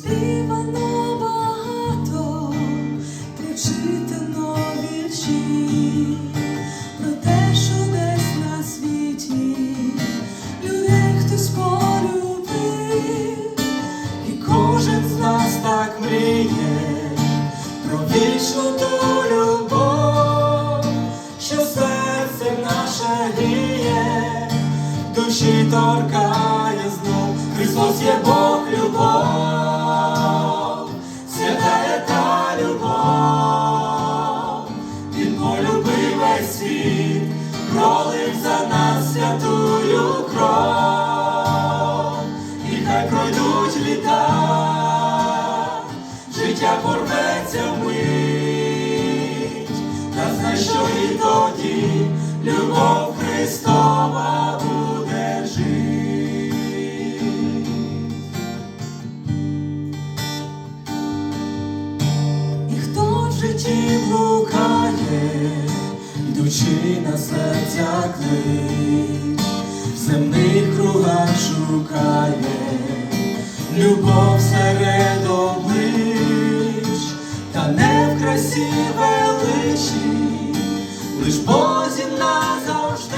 Проспівано багато, прочитано вірші, про те, що десь на світі людей хтось полюбив, і кожен з нас так мріє про вічну ту любов, що серце наше гріє, душі торкає знов, Христос є Бог любов, пролив за нас святую кров, і хай пройдуть літа, життя порветься вмить, та знай, що і тоді любов Христова буде жить. І хто в житті блукає, йдучи на серця клич, в земних кругах шукає любов серед облич, та не в красі величі, лиш Бозі назавжди,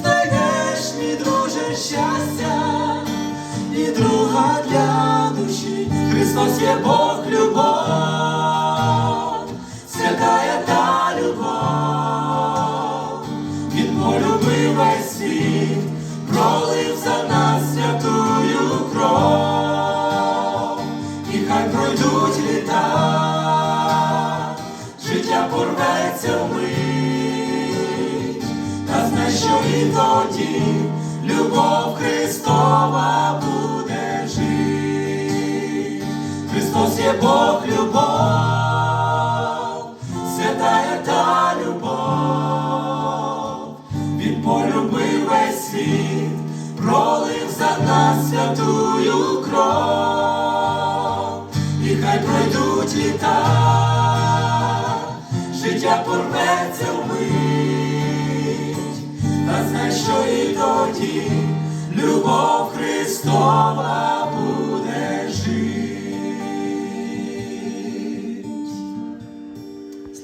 знайдеш, мій друже, щастя і друга для душі. Христос є Бог любов, за нас святую кров, і хай пройдуть літа, життя порветься вмить, та знай, що і тоді любов Христова буде жить. Христос є Бог любов, святая та любов, Він полюбив весь світ, нас святую кров, і хай пройдуть літа, життя порветься вмить, та знай, що і тоді любов Христова